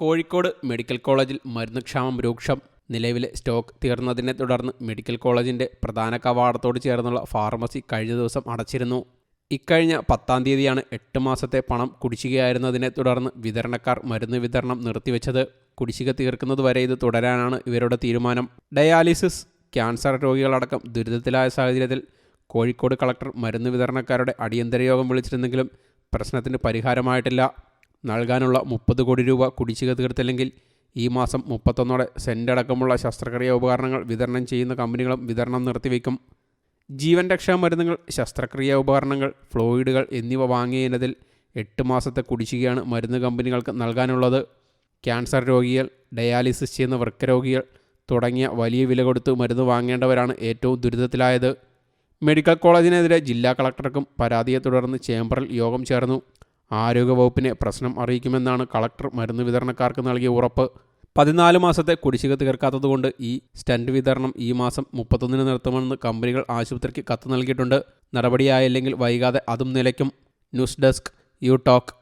Kozhikode medical കോളേജിൽ മരുന്ന് ക്ഷാമം രൂക്ഷം നിലവിലെ സ്റ്റോക്ക് തീർന്നതിനെ തുടർന്ന് മെഡിക്കൽ കോളേജിന്റെ പ്രധാന കവാടത്തോട് ചേർന്നുള്ള ഫാർമസി കഴിഞ്ഞ ദിവസം അടച്ചിരുന്നു. ഇക്കഴിഞ്ഞ പത്താം തീയതിയാണ് എട്ട് മാസത്തെ പണം കുടിശ്ശികയായിരുന്നതിനെ തുടർന്ന് വിതരണക്കാർ മരുന്ന് വിതരണം നിർത്തിവെച്ചത്. കുടിശ്ശിക തീർക്കുന്നതുവരെ ഇത് തുടരാനാണ് ഇവരുടെ തീരുമാനം. ഡയാലിസിസ് ക്യാൻസർ രോഗികളടക്കം ദുരിതത്തിലായ സാഹചര്യത്തിൽ കോഴിക്കോട് കളക്ടർ മരുന്ന് വിതരണക്കാരുടെ അടിയന്തര യോഗം വിളിച്ചിരുന്നെങ്കിലും പ്രശ്നത്തിന് പരിഹാരമായിട്ടില്ല. നൽകാനുള്ള മുപ്പത് കോടി രൂപ കുടിശ്ശിക തീർത്തില്ലെങ്കിൽ ഈ മാസം മുപ്പത്തൊന്നോടെ സെന്റ് അടക്കമുള്ള ശസ്ത്രക്രിയാ ഉപകരണങ്ങൾ വിതരണം ചെയ്യുന്ന കമ്പനികളും വിതരണം നിർത്തിവെക്കും ജീവൻ രക്ഷാ മരുന്നുകൾ ശസ്ത്രക്രിയാ ഉപകരണങ്ങൾ ഫ്ലോയിഡുകൾ എന്നിവ വാങ്ങിയതിൽ എട്ട് മാസത്തെ കുടിശ്ശികയാണ് മരുന്ന് കമ്പനികൾക്ക് നൽകാനുള്ളത്. ക്യാൻസർ രോഗികൾ ഡയാലിസിസ് ചെയ്യുന്ന വൃക്കരോഗികൾ തുടങ്ങിയ വലിയ വില കൊടുത്ത് മരുന്ന് വാങ്ങേണ്ടവരാണ് ഏറ്റവും ദുരിതത്തിലായത്. മെഡിക്കൽ കോളേജിനെതിരെ ജില്ലാ കളക്ടർക്കും പരാതിയെ തുടർന്ന് ചേംബറിൽ യോഗം ചേർന്നു. ആരോഗ്യവകുപ്പിനെ പ്രശ്നം അറിയിക്കുമെന്നാണ് കളക്ടർ മരുന്ന് വിതരണക്കാർക്ക് നൽകിയ ഉറപ്പ്. പതിനാല് മാസത്തെ കുടിശ്ശിക തീർക്കാത്തതുകൊണ്ട് ഈ സ്റ്റണ്ട് വിതരണം ഈ മാസം മുപ്പത്തൊന്നിന് നിർത്തുമെന്ന് കമ്പനികൾ ആശുപത്രിക്ക് കത്ത് നൽകിയിട്ടുണ്ട്. നടപടിയായില്ലെങ്കിൽ വൈകാതെ അതും നിലയ്ക്കും. News desk you talk.